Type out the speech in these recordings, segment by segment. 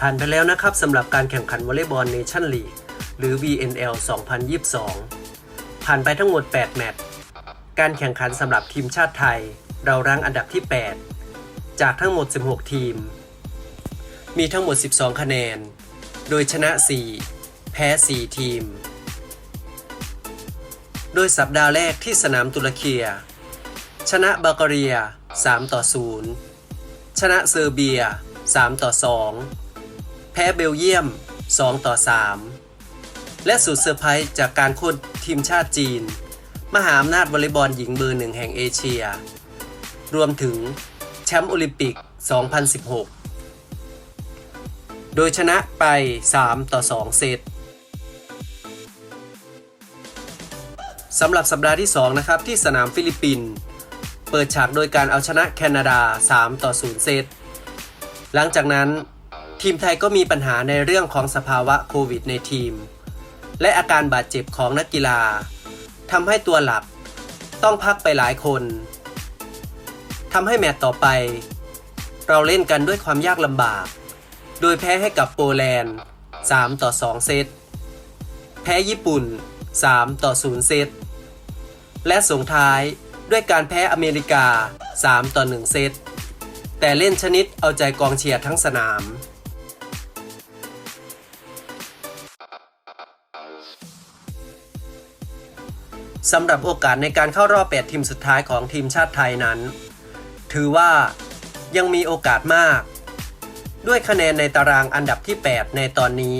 ผ่านไปแล้วนะครับสำหรับการแข่งขันวอลเลย์บอลเนชั่นลีกหรือ VNL 2022 ผ่านไปทั้งหมด 8 แมตช์ การแข่งขันสำหรับทีมชาติไทย เรารั้งอันดับที่ 8 จากทั้งหมด 16 ทีม มีทั้งหมด 12 คะแนน โดยชนะ 4 แพ้ 4 ทีม โดยสัปดาห์แรกที่สนามตุรเคีย ชนะบัลกเรีย 3 ต่อ 0 ชนะเซอร์เบีย 3 ต่อ 2 แพ้เบลเยียม 2 ต่อ 3 และสุดเซอร์ไพรส์จากการโค่นทีมชาติจีน มหาอำนาจวอลเลย์บอลหญิงเบอร์หนึ่งแห่งเอเชีย รวมถึงแชมป์โอลิมปิก 2016 โดยชนะไป 3 ต่อ 2 เซต สำหรับสัปดาห์ที่ 2 นะครับ ที่สนามฟิลิปปินส์เปิดฉากโดยการเอาชนะแคนาดา 3 ต่อ 0 เซต หลังจากนั้น ทีมไทยก็มีปัญหาในเรื่องของสภาวะโควิดในทีม และอาการบาดเจ็บของนักกีฬาทำให้ตัวหลักต้องพักไปหลายคนทำให้แมตต์ต่อไป เราเล่นกันด้วยความยากลำบาก โดยแพ้ให้กับโปแลนด์ 3 ต่อ 2 เซต แพ้ญี่ปุ่น 3 ต่อ 0 เซต และส่งท้ายด้วยการแพ้อเมริกา 3 ต่อ 1 เซต แต่เล่นชนิดเอาใจกองเชียร์ทั้งสนาม สำหรับโอกาสในการเข้ารอบ 8 ทีมสุดท้ายของทีมชาติไทยนั้น ถือว่ายังมีโอกาสมาก ด้วยคะแนนในตารางอันดับที่ 8 ในตอนนี้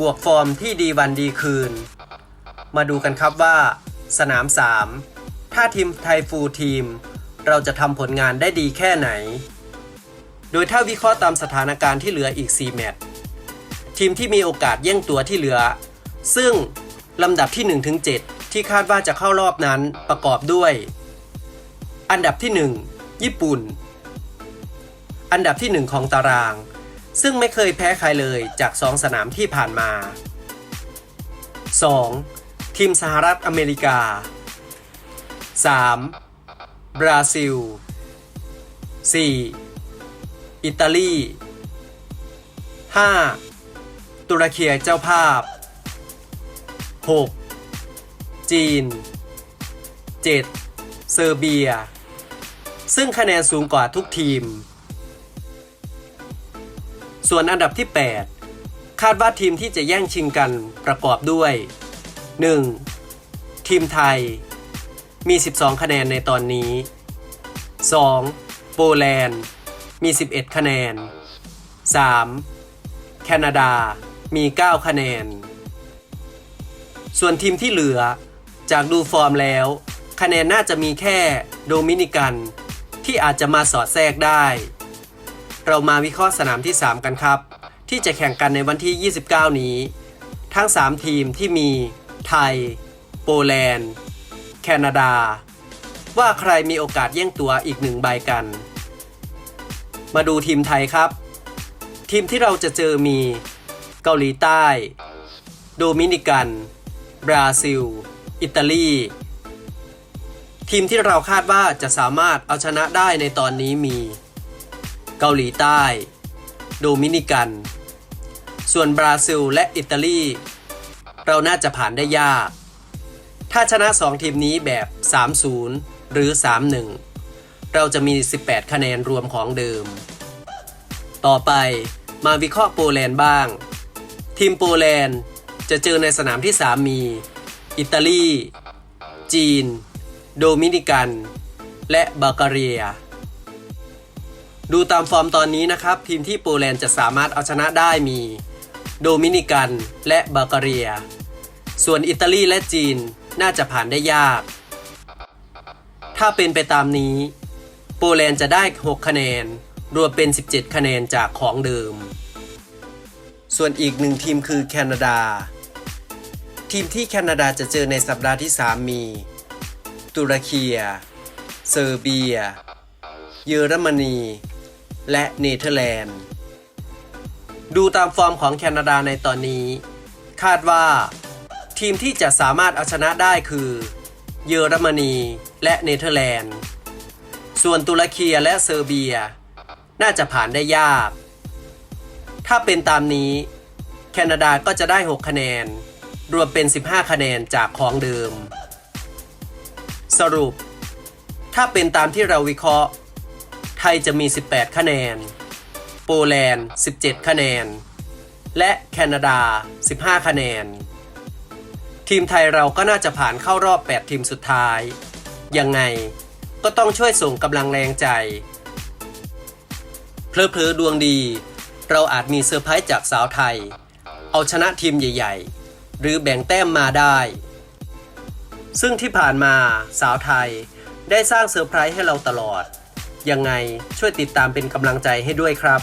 บวกฟอร์มที่ดีวันดีคืน มาดูกันครับว่า สนาม 3 ถ้าทีมไทยฟูลทีม เราจะทำผลงานได้ดีแค่ไหน โดยถ้าวิเคราะห์ตามสถานการณ์ที่เหลืออีก 4 แมตช์ทีมที่มีโอกาสแย่งตัวที่เหลือ ซึ่งลำดับที่ 1-7 ที่คาดว่าจะเข้ารอบนั้นประกอบด้วย อันดับที่ 1 ญี่ปุ่น อันดับที่ 1 ของตาราง ซึ่งไม่เคยแพ้ใครเลยจาก 2 สนามที่ผ่านมา 2. ทีมสหรัฐอเมริกา 3. บราซิล 4. อิตาลี 5. ตุรกีเจ้าภาพ 6. จีน 7. เซอร์เบีย ซึ่งคะแนนสูงกว่าทุกทีม ส่วนอันดับที่ 8 คาดว่าทีมที่จะแย่งชิงกันประกอบด้วย 1. ทีมไทย มี 12 คะแนนในตอนนี้ 2. โปแลนด์ มี 11 คะแนน 3. แคนาดา มี 9 คะแนน ส่วนทีมที่เหลือ จากดูฟอร์มแล้ว คะแนนน่าจะมีแค่โดมินิกัน ที่อาจจะมาสอดแทรกได้ เรามาวิเคราะห์สนามที่ 3 กันครับ ที่จะแข่งกันในวันที่ 29 นี้ ทั้ง 3 ทีมที่มี ไทย โปแลนด์ แคนาดา ว่าใครมีโอกาสแย่งตัวอีกหนึ่งใบกัน มาดูทีมไทยครับ ทีมที่เราจะเจอมี เกาหลีใต้ โดมินิกัน บราซิล อิตาลี ทีมที่เราคาดว่าจะสามารถเอาชนะได้ในตอนนี้มี เกาหลีใต้ โดมินิกัน ส่วนบราซิลและอิตาลี เราน่าจะผ่านได้ยาก ถ้าชนะ 2 ทีมนี้แบบ 3-0 หรือ 3-1 เราจะมี 18 คะแนนรวมของเดิม ต่อไปมาวิเคราะห์โปแลนด์บ้าง ทีมโปแลนด์จะเจอในสนามที่ 3 มี อิตาลี จีน โดมินิกัน และบัลแกเรีย ดูตามฟอร์มตอนนี้นะครับ ทีมที่โปแลนด์จะสามารถเอาชนะได้มี โดมินิกัน และบัลแกเรีย ส่วนอิตาลีและจีนน่าจะผ่านได้ยาก ถ้าเป็นไปตามนี้ โปแลนด์จะได้ 6 คะแนน รวมเป็น 17 คะแนนจากของเดิม ส่วนอีกหนึ่งทีมคือแคนาดา ทีมที่แคนาดาจะเจอในสัปดาห์ที่ 3 มี ตุรกีเซอร์เบีย เยอรมนี และเนเธอร์แลนด์ ดูตามฟอร์มของแคนาดาในตอนนี้ คาดว่า ทีมที่จะสามารถเอาชนะได้คือ เยอรมนีและเนเธอร์แลนด์ ส่วนตุรกีและเซอร์เบีย น่าจะผ่านได้ยาก ถ้าเป็นตามนี้ แคนาดาก็จะได้ 6 คะแนน รวมเป็น 15 คะแนนจากของเดิม สรุป ถ้าเป็นตามที่เราวิเคราะห์ ไทยจะมี 18 คะแนน โปแลนด์ 17 คะแนน และแคนาดา 15 คะแนน ทีมไทยเราก็น่าจะผ่านเข้ารอบ 8 ทีมสุดท้าย ยังไงก็ต้องช่วยส่งกำลังแรงใจ เพลอเพลอๆดวงดี เราอาจมีเซอร์ไพรส์จากสาวไทย เอาชนะทีมใหญ่ ๆ หรือแบ่งแต้มมาได้ ซึ่งที่ผ่านมาสาวไทยได้สร้างเซอร์ไพรส์ให้เราตลอด ยังไงช่วยติดตามเป็นกำลังใจให้ด้วยครับ